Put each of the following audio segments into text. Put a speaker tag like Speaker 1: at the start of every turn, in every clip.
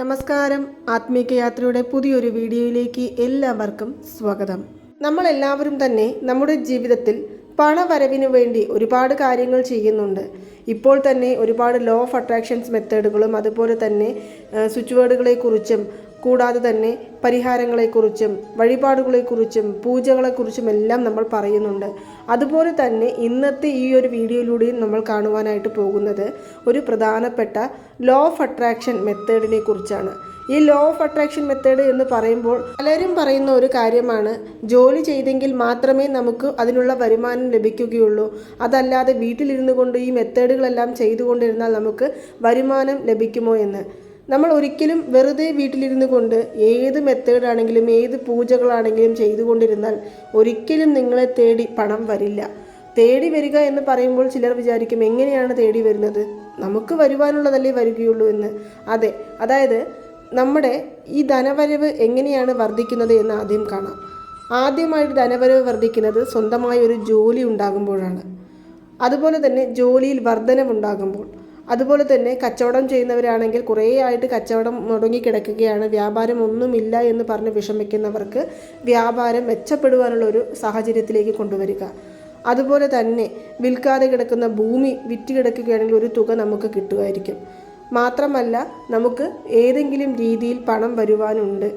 Speaker 1: നമസ്കാരം. ആത്മീകയാത്രയുടെ പുതിയൊരു വീഡിയോയിലേക്ക് എല്ലാവർക്കും സ്വാഗതം. നമ്മൾ എല്ലാവരും തന്നെ നമ്മുടെ ജീവിതത്തിൽ പണവരവിനു വേണ്ടി ഒരുപാട് കാര്യങ്ങൾ ചെയ്യുന്നുണ്ട്. ഇപ്പോൾ തന്നെ ഒരുപാട് ലോ ഓഫ് അട്രാക്ഷൻസ് മെത്തേഡുകളും അതുപോലെ തന്നെ സ്വിച്ച് വേർഡുകളെക്കുറിച്ചും കൂടാതെ തന്നെ പരിഹാരങ്ങളെക്കുറിച്ചും വഴിപാടുകളെക്കുറിച്ചും പൂജകളെക്കുറിച്ചും എല്ലാം നമ്മൾ പറയുന്നുണ്ട്. അതുപോലെ തന്നെ ഇന്നത്തെ ഈ ഒരു വീഡിയോയിലൂടെയും നമ്മൾ കാണുവാനായിട്ട് പോകുന്നത് ഒരു പ്രധാനപ്പെട്ട ലോ ഓഫ് അട്രാക്ഷൻ മെത്തേഡിനെ കുറിച്ചാണ് ഈ ലോ ഓഫ് അട്രാക്ഷൻ മെത്തേഡ് എന്ന് പറയുമ്പോൾ പലരും പറയുന്ന ഒരു കാര്യമാണ് ജോലി ചെയ്തെങ്കിൽ മാത്രമേ നമുക്ക് അതിനുള്ള വരുമാനം ലഭിക്കുകയുള്ളൂ. അതല്ലാതെ വീട്ടിലിരുന്നു കൊണ്ട് ഈ മെത്തേഡുകളെല്ലാം ചെയ്തുകൊണ്ടിരുന്നാൽ നമുക്ക് വരുമാനം ലഭിക്കുമോ എന്ന്. നമ്മൾ ഒരിക്കലും വെറുതെ വീട്ടിലിരുന്നു കൊണ്ട് ഏത് മെത്തേഡാണെങ്കിലും ഏത് പൂജകളാണെങ്കിലും ചെയ്തുകൊണ്ടിരുന്നാൽ ഒരിക്കലും നിങ്ങളെ തേടി പണം വരില്ല. തേടി വരിക എന്ന് പറയുമ്പോൾ ചിലർ വിചാരിക്കും എങ്ങനെയാണ് തേടി വരുന്നത്? നമുക്ക് വരുവാനുള്ളതല്ലേ വരികയുള്ളൂ എന്ന്. അതെ അതായത് നമ്മുടെ ഈ ധനവരവ് എങ്ങനെയാണ് വർദ്ധിക്കുന്നത് എന്ന് ആദ്യം കാണാം. ആദ്യമായിട്ട് ധനവരവ് വർദ്ധിക്കുന്നത് സ്വന്തമായ ഒരു ജോലി ഉണ്ടാകുമ്പോഴാണ്. അതുപോലെ തന്നെ ജോലിയിൽ വർധനവുണ്ടാകുമ്പോൾ. അതുപോലെ തന്നെ കച്ചവടം ചെയ്യുന്നവരാണെങ്കിൽ കുറേ ആയിട്ട് കച്ചവടം മുടങ്ങിക്കിടക്കുകയാണ് വ്യാപാരം ഒന്നുമില്ല എന്ന് പറഞ്ഞ് വിഷമിക്കുന്നവർക്ക് വ്യാപാരം മെച്ചപ്പെടുവാനുള്ള ഒരു സാഹചര്യത്തിലേക്ക് കൊണ്ടുവരിക. അതുപോലെ തന്നെ വിൽക്കാതെ കിടക്കുന്ന ഭൂമി വിറ്റ് കിടക്കുകയാണെങ്കിൽ ഒരു തുക നമുക്ക് കിട്ടുമായിരിക്കും. മാത്രമല്ല നമുക്ക് ഏതെങ്കിലും രീതിയിൽ പണം വരുവാനുണ്ട്.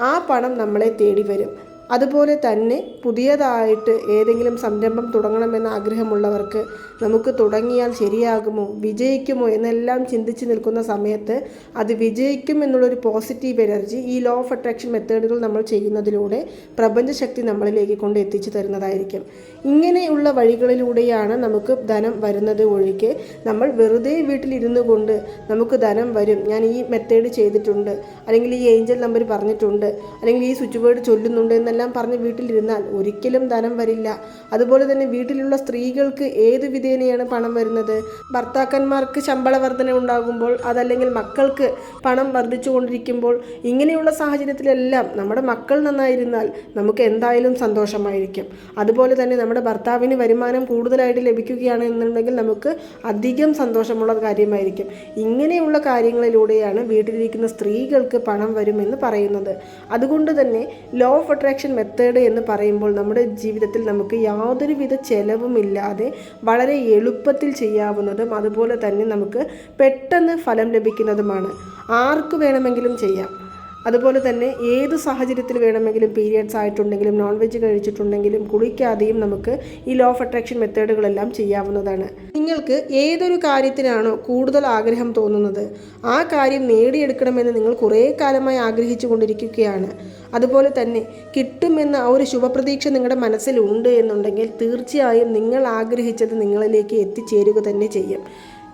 Speaker 1: ആ പണം നമ്മളെ തേടി വരും അതുപോലെ തന്നെ പുതിയതായിട്ട് ഏതെങ്കിലും സംരംഭം തുടങ്ങണമെന്ന ആഗ്രഹമുള്ളവർക്ക് നമുക്ക് തുടങ്ങിയാൽ ശരിയാകുമോ വിജയിക്കുമോ എന്നെല്ലാം ചിന്തിച്ച് നിൽക്കുന്ന സമയത്ത് അത് വിജയിക്കും എന്നുള്ളൊരു പോസിറ്റീവ് എനർജി ഈ ലോ ഓഫ് അട്രാക്ഷൻ മെത്തേഡുകൾ നമ്മൾ ചെയ്യുന്നതിലൂടെ പ്രപഞ്ചശക്തി നമ്മളിലേക്ക് കൊണ്ട് എത്തിച്ചു തരുന്നതായിരിക്കും. ഇങ്ങനെയുള്ള വഴികളിലൂടെയാണ് നമുക്ക് ധനം വരുന്നത് ഒഴികെ നമ്മൾ വെറുതെ വീട്ടിലിരുന്നു കൊണ്ട് നമുക്ക് ധനം വരും. ഞാൻ ഈ മെത്തേഡ് ചെയ്തിട്ടുണ്ട്. അല്ലെങ്കിൽ ഈ ഏഞ്ചൽ നമ്പർ പറഞ്ഞിട്ടുണ്ട്. അല്ലെങ്കിൽ ഈ സ്വിച്ച് ബോർഡ് ചൊല്ലുന്നുണ്ട് എന്നെല്ലാം പറഞ്ഞ് വീട്ടിലിരുന്നാൽ ഒരിക്കലും ധനം വരില്ല. അതുപോലെ തന്നെ വീട്ടിലുള്ള സ്ത്രീകൾക്ക് ഏത് വിധേനയാണ് പണം വരുന്നത്? ഭർത്താക്കന്മാർക്ക് ശമ്പള വർധന ഉണ്ടാകുമ്പോൾ അതല്ലെങ്കിൽ മക്കൾക്ക് പണം വർദ്ധിച്ചുകൊണ്ടിരിക്കുമ്പോൾ ഇങ്ങനെയുള്ള സാഹചര്യത്തിലെല്ലാം നമ്മുടെ മക്കൾ നന്നായിരുന്നാൽ നമുക്ക് എന്തായാലും സന്തോഷമായിരിക്കും. അതുപോലെ തന്നെ നമ്മുടെ ഭർത്താവിന് വരുമാനം കൂടുതലായിട്ട് ലഭിക്കുകയാണ് എന്നുണ്ടെങ്കിൽ നമുക്ക് അധികം സന്തോഷമുള്ള കാര്യമായിരിക്കും. ഇങ്ങനെയുള്ള കാര്യങ്ങളിലൂടെയാണ് വീട്ടിലിരിക്കുന്ന സ്ത്രീകൾക്ക് പണം വരുമെന്ന് പറയുന്നത്. അതുകൊണ്ട് തന്നെ ലോ ഓഫ് അട്രാക്ഷൻ മെത്തേഡ് എന്ന് പറയുമ്പോൾ നമ്മുടെ ജീവിതത്തിൽ നമുക്ക് യാതൊരുവിധ ചെലവുമില്ലാതെ വളരെ എളുപ്പത്തിൽ ചെയ്യാവുന്നതും അതുപോലെ തന്നെ നമുക്ക് പെട്ടെന്ന് ഫലം ലഭിക്കുന്നതുമാണ്. ആർക്ക് വേണമെങ്കിലും ചെയ്യാം. അതുപോലെ തന്നെ ഏത് സാഹചര്യത്തിൽ വേണമെങ്കിലും പീരിയഡ്സ് ആയിട്ടുണ്ടെങ്കിലും നോൺ വെജ് കഴിച്ചിട്ടുണ്ടെങ്കിലും കുളിക്കാതെയും നമുക്ക് ഈ ലോ ഓഫ് അട്രാക്ഷൻ മെത്തേഡുകളെല്ലാം ചെയ്യാവുന്നതാണ്. നിങ്ങൾക്ക് ഏതൊരു കാര്യത്തിനാണോ കൂടുതൽ ആഗ്രഹം തോന്നുന്നത് ആ കാര്യം നേടിയെടുക്കണമെന്ന് നിങ്ങൾ കുറേ കാലമായി ആഗ്രഹിച്ചു കൊണ്ടിരിക്കുകയാണ്. അതുപോലെ തന്നെ കിട്ടുമെന്ന ആ ഒരു ശുഭപ്രതീക്ഷ നിങ്ങളുടെ മനസ്സിലുണ്ട് എന്നുണ്ടെങ്കിൽ തീർച്ചയായും നിങ്ങൾ ആഗ്രഹിച്ചത് നിങ്ങളിലേക്ക് എത്തിച്ചേരുക തന്നെ ചെയ്യും.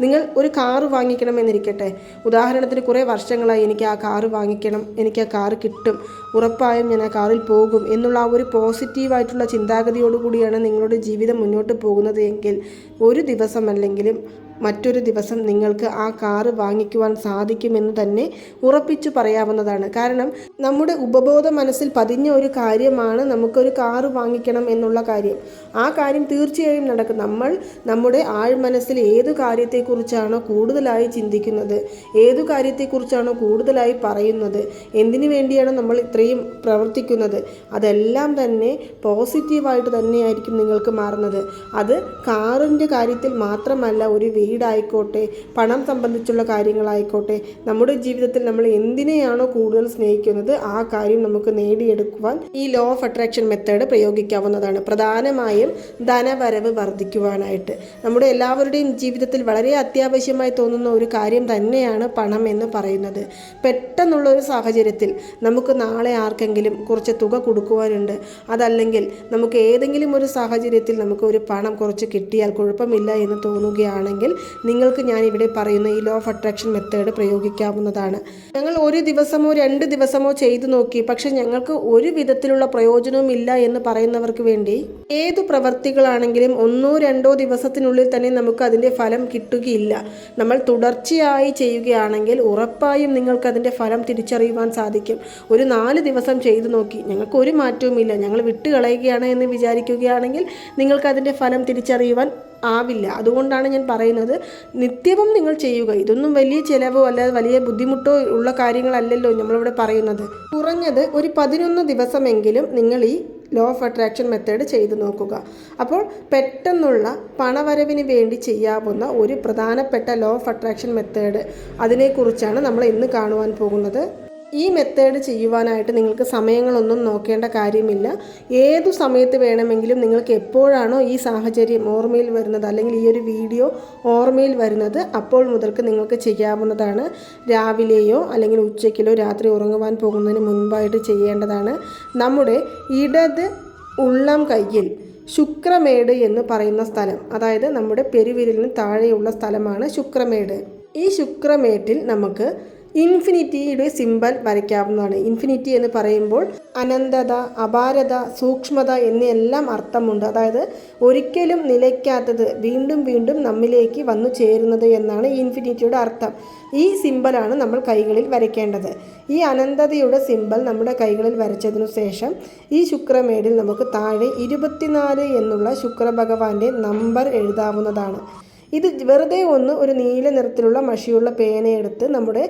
Speaker 1: നിങ്ങൾ ഒരു കാറ് വാങ്ങിക്കണമെന്നിരിക്കട്ടെ ഉദാഹരണത്തിന് കുറേ വർഷങ്ങളായി എനിക്ക് ആ കാറ് വാങ്ങിക്കണം എനിക്ക് ആ കാറ് കിട്ടും ഉറപ്പായും ഞാൻ ആ കാറിൽ പോകും എന്നുള്ള ആ ഒരു പോസിറ്റീവായിട്ടുള്ള ചിന്താഗതിയോടുകൂടിയാണ് നിങ്ങളുടെ ജീവിതം മുന്നോട്ട് പോകുന്നത് എങ്കിൽ ഒരു ദിവസമല്ലെങ്കിലും മറ്റൊരു ദിവസം നിങ്ങൾക്ക് ആ കാറ് വാങ്ങിക്കുവാൻ സാധിക്കുമെന്ന് തന്നെ ഉറപ്പിച്ചു പറയാവുന്നതാണ്. കാരണം നമ്മുടെ ഉപബോധ മനസ്സിൽ പതിഞ്ഞ ഒരു കാര്യമാണ് നമുക്കൊരു കാറ് വാങ്ങിക്കണം എന്നുള്ള കാര്യം. ആ കാര്യം തീർച്ചയായും നടക്കും. നമ്മൾ നമ്മുടെ ആഴ്മനസ്സിൽ ഏതു കാര്യത്തെക്കുറിച്ചാണോ കൂടുതലായി ചിന്തിക്കുന്നത് ഏതു കാര്യത്തെക്കുറിച്ചാണോ കൂടുതലായി പറയുന്നത് എന്തിനു വേണ്ടിയാണോ നമ്മൾ ഇത്രയും പ്രവർത്തിക്കുന്നത് അതെല്ലാം തന്നെ പോസിറ്റീവായിട്ട് തന്നെയായിരിക്കും നിങ്ങൾക്ക് മാറുന്നത്. അത് കാറിന്റെ കാര്യത്തിൽ മാത്രമല്ല ഒരു വീടായിക്കോട്ടെ പണം സംബന്ധിച്ചുള്ള കാര്യങ്ങളായിക്കോട്ടെ നമ്മുടെ ജീവിതത്തിൽ നമ്മൾ എന്തിനെയാണോ കൂടുതൽ സ്നേഹിക്കുന്നത് ആ കാര്യം നമുക്ക് നേടിയെടുക്കുവാൻ ഈ ലോ ഓഫ് അട്രാക്ഷൻ മെത്തേഡ് പ്രയോഗിക്കാവുന്നതാണ്. പ്രധാനമായും ധനവരവ് വർദ്ധിക്കുവാനായിട്ട്. നമ്മുടെ എല്ലാവരുടെയും ജീവിതത്തിൽ വളരെ അത്യാവശ്യമായി തോന്നുന്ന ഒരു കാര്യം തന്നെയാണ് പണം എന്ന് പറയുന്നത്. പെട്ടെന്നുള്ള ഒരു സാഹചര്യത്തിൽ നമുക്ക് നാളെ ആർക്കെങ്കിലും കുറച്ച് തുക കൊടുക്കുവാനുണ്ട്. അതല്ലെങ്കിൽ നമുക്ക് ഏതെങ്കിലും ഒരു സാഹചര്യത്തിൽ നമുക്ക് ഒരു പണം കുറച്ച് കിട്ടിയാൽ കുഴപ്പമില്ല എന്ന് തോന്നുകയാണെങ്കിൽ നിങ്ങൾക്ക് ഞാൻ ഇവിടെ പറയുന്ന ഈ ലോ ഓഫ് അട്രാക്ഷൻ മെത്തേഡ് പ്രയോഗിക്കാവുന്നതാണ്. ഞങ്ങൾ ഒരു ദിവസമോ രണ്ട് ദിവസമോ ചെയ്തു നോക്കി. പക്ഷെ ഞങ്ങൾക്ക് ഒരു വിധത്തിലുള്ള പ്രയോജനവും ഇല്ല എന്ന് പറയുന്നവർക്ക് വേണ്ടി ഏതു പ്രവർത്തികളാണെങ്കിലും ഒന്നോ രണ്ടോ ദിവസത്തിനുള്ളിൽ തന്നെ നമുക്ക് അതിന്റെ ഫലം കിട്ടുകയില്ല. നമ്മൾ തുടർച്ചയായി ചെയ്യുകയാണെങ്കിൽ ഉറപ്പായും നിങ്ങൾക്ക് അതിന്റെ ഫലം തിരിച്ചറിയുവാൻ സാധിക്കും. ഒരു നാല് ദിവസം ചെയ്തു നോക്കി. ഞങ്ങൾക്ക് ഒരു മാറ്റവുമില്ല. ഞങ്ങൾ വിട്ടുകളയുകയാണ് എന്ന് വിചാരിക്കുകയാണെങ്കിൽ നിങ്ങൾക്ക് അതിന്റെ ഫലം തിരിച്ചറിയുവാൻ ആവില്ല. അതുകൊണ്ടാണ് ഞാൻ പറയുന്നത് നിത്യവും നിങ്ങൾ ചെയ്യുക. ഇതൊന്നും വലിയ ചിലവോ അല്ലാതെ വലിയ ബുദ്ധിമുട്ടോ ഉള്ള കാര്യങ്ങളല്ലല്ലോ നമ്മളിവിടെ പറയുന്നത്. കുറഞ്ഞത് ഒരു പതിനൊന്ന് ദിവസമെങ്കിലും നിങ്ങൾ ഈ ലോ ഓഫ് അട്രാക്ഷൻ മെത്തേഡ് ചെയ്തു നോക്കുക. അപ്പോൾ പെട്ടെന്നുള്ള പണവരവിന് വേണ്ടി ചെയ്യാവുന്ന ഒരു പ്രധാനപ്പെട്ട ലോ ഓഫ് അട്രാക്ഷൻ മെത്തേഡ് അതിനെക്കുറിച്ചാണ് നമ്മൾ ഇന്ന് കാണുവാൻ പോകുന്നത്. ഈ മെത്തേഡ് ചെയ്യുവാനായിട്ട് നിങ്ങൾക്ക് സമയങ്ങളൊന്നും നോക്കേണ്ട കാര്യമില്ല. ഏതു സമയത്ത് വേണമെങ്കിലും നിങ്ങൾക്ക് എപ്പോഴാണോ ഈ സാഹചര്യം ഓർമ്മയിൽ വരുന്നത് അല്ലെങ്കിൽ ഈ ഒരു വീഡിയോ ഓർമ്മയിൽ വരുന്നത് അപ്പോൾ മുതൽക്ക് നിങ്ങൾക്ക് ചെയ്യാവുന്നതാണ്. രാവിലെയോ അല്ലെങ്കിൽ ഉച്ചയ്ക്കിലോ രാത്രി ഉറങ്ങുവാൻ പോകുന്നതിന് മുൻപായിട്ട് ചെയ്യേണ്ടതാണ്. നമ്മുടെ ഇടത് ഉള്ളം കയ്യിൽ ശുക്രമേട് എന്ന് പറയുന്ന സ്ഥലം അതായത് നമ്മുടെ പെരുവിരലിന് താഴെയുള്ള സ്ഥലമാണ് ശുക്രമേട്. ഈ ശുക്രമേട്ടിൽ നമുക്ക് ഇൻഫിനിറ്റിയുടെ സിമ്പൽ വരയ്ക്കാവുന്നതാണ്. ഇൻഫിനിറ്റി എന്ന് പറയുമ്പോൾ അനന്തത അപാരത സൂക്ഷ്മത എന്നെല്ലാം അർത്ഥമുണ്ട്. അതായത് ഒരിക്കലും നിലയ്ക്കാത്തത് വീണ്ടും വീണ്ടും നമ്മിലേക്ക് വന്നു ചേരുന്നത് എന്നാണ് ഈ ഇൻഫിനിറ്റിയുടെ അർത്ഥം. ഈ സിമ്പലാണ് നമ്മൾ കൈകളിൽ വരയ്ക്കേണ്ടത്. ഈ അനന്തതയുടെ സിമ്പൽ നമ്മുടെ കൈകളിൽ വരച്ചതിനു ശേഷം ഈ ശുക്രമേടിൽ നമുക്ക് താഴെ ഇരുപത്തിനാല് എന്നുള്ള ശുക്രഭഗവാന്റെ നമ്പർ എഴുതാവുന്നതാണ്. ഇത് വെറുതെ ഒന്ന് ഒരു നീല നിറത്തിലുള്ള മഷിയുള്ള പേനയെടുത്ത് നമ്മുടെ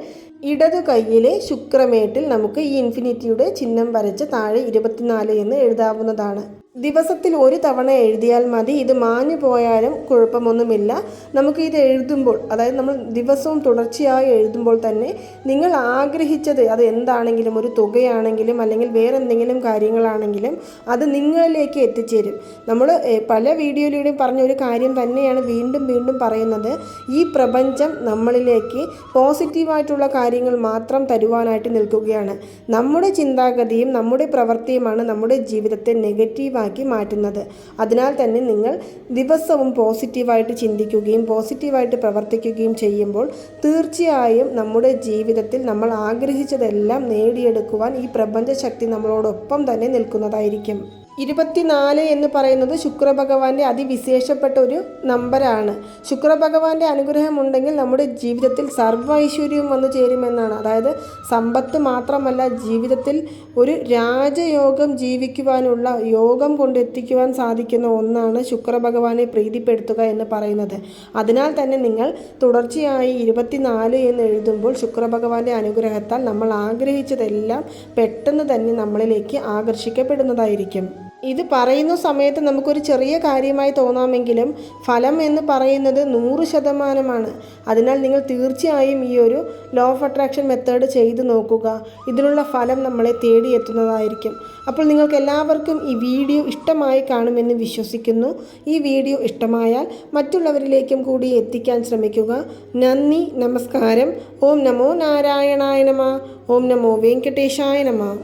Speaker 1: ഇടത് കൈയിലെ ശുക്രമേട്ടിൽ നമുക്ക് ഈ ഇൻഫിനിറ്റിയുടെ ചിഹ്നം വരച്ച് താഴെ ഇരുപത്തിനാല് എന്ന് എഴുതാവുന്നതാണ്. ദിവസത്തിൽ ഒരു തവണ എഴുതിയാൽ മതി. ഇത് മാഞ്ഞു പോയാലും കുഴപ്പമൊന്നുമില്ല. നമുക്ക് ഇത് എഴുതുമ്പോൾ അതായത് നമ്മൾ ദിവസവും തുടർച്ചയായി എഴുതുമ്പോൾ തന്നെ നിങ്ങൾ ആഗ്രഹിച്ചത് അത് എന്താണെങ്കിലും ഒരു തുകയാണെങ്കിലും അല്ലെങ്കിൽ വേറെ എന്തെങ്കിലും കാര്യങ്ങളാണെങ്കിലും അത് നിങ്ങളിലേക്ക് എത്തിച്ചേരും. നമ്മൾ പല വീഡിയോയിലൂടെയും പറഞ്ഞ ഒരു കാര്യം തന്നെയാണ് വീണ്ടും വീണ്ടും പറയുന്നത്. ഈ പ്രപഞ്ചം നമ്മളിലേക്ക് പോസിറ്റീവായിട്ടുള്ള കാര്യങ്ങൾ മാത്രം തരുവാനായിട്ട് നിൽക്കുകയാണ്. നമ്മുടെ ചിന്താഗതിയും നമ്മുടെ പ്രവൃത്തിയുമാണ് നമ്മുടെ ജീവിതത്തെ നെഗറ്റീവാക്കി മാറ്റുന്നത്. അതിനാൽ തന്നെ നിങ്ങൾ ദിവസവും പോസിറ്റീവായിട്ട് ചിന്തിക്കുകയും പോസിറ്റീവായിട്ട് പ്രവർത്തിക്കുകയും ചെയ്യുമ്പോൾ തീർച്ചയായും നമ്മുടെ ജീവിതത്തിൽ നമ്മൾ ആഗ്രഹിച്ചതെല്ലാം നേടിയെടുക്കുവാൻ ഈ പ്രപഞ്ചശക്തി നമ്മളോടൊപ്പം തന്നെ നിൽക്കുന്നതായിരിക്കും. ഇരുപത്തിനാല് എന്ന് പറയുന്നത് ശുക്രഭഗവാന്റെ അതിവിശേഷപ്പെട്ട ഒരു നമ്പരാണ്. ശുക്രഭഗവാന്റെ അനുഗ്രഹം ഉണ്ടെങ്കിൽ നമ്മുടെ ജീവിതത്തിൽ സർവ ഐശ്വര്യവും വന്നു ചേരുമെന്നാണ്. അതായത് സമ്പത്ത് മാത്രമല്ല ജീവിതത്തിൽ ഒരു രാജയോഗം ജീവിക്കുവാനുള്ള യോഗം കൊണ്ടെത്തിക്കുവാൻ സാധിക്കുന്ന ഒന്നാണ് ശുക്രഭഗവാനെ പ്രീതിപ്പെടുത്തുക എന്ന് പറയുന്നത്. അതിനാൽ തന്നെ നിങ്ങൾ തുടർച്ചയായി ഇരുപത്തിനാല് എന്ന് എഴുതുമ്പോൾ ശുക്രഭഗവാന്റെ അനുഗ്രഹത്താൽ നമ്മൾ ആഗ്രഹിച്ചതെല്ലാം പെട്ടെന്ന് തന്നെ നമ്മളിലേക്ക് ആകർഷിക്കപ്പെടുന്നതായിരിക്കും. ഇത് പറയുന്ന സമയത്ത് നമുക്കൊരു ചെറിയ കാര്യമായി തോന്നാമെങ്കിലും ഫലം എന്ന് പറയുന്നത് നൂറ് ശതമാനമാണ്. അതിനാൽ നിങ്ങൾ തീർച്ചയായും ഈ ഒരു ലോ ഓഫ് അട്രാക്ഷൻ മെത്തേഡ് ചെയ്ത് നോക്കുക. ഇതിനുള്ള ഫലം നമ്മളെ തേടിയെത്തുന്നതായിരിക്കും. അപ്പോൾ നിങ്ങൾക്ക് എല്ലാവർക്കും ഈ വീഡിയോ ഇഷ്ടമായി കാണുമെന്ന് വിശ്വസിക്കുന്നു. ഈ വീഡിയോ ഇഷ്ടമായാൽ മറ്റുള്ളവരിലേക്കും കൂടി എത്തിക്കാൻ ശ്രമിക്കുക. നന്ദി നമസ്കാരം. ഓം നമോ നാരായണായ നമ. ഓം നമോ വെങ്കടേശായ നമ.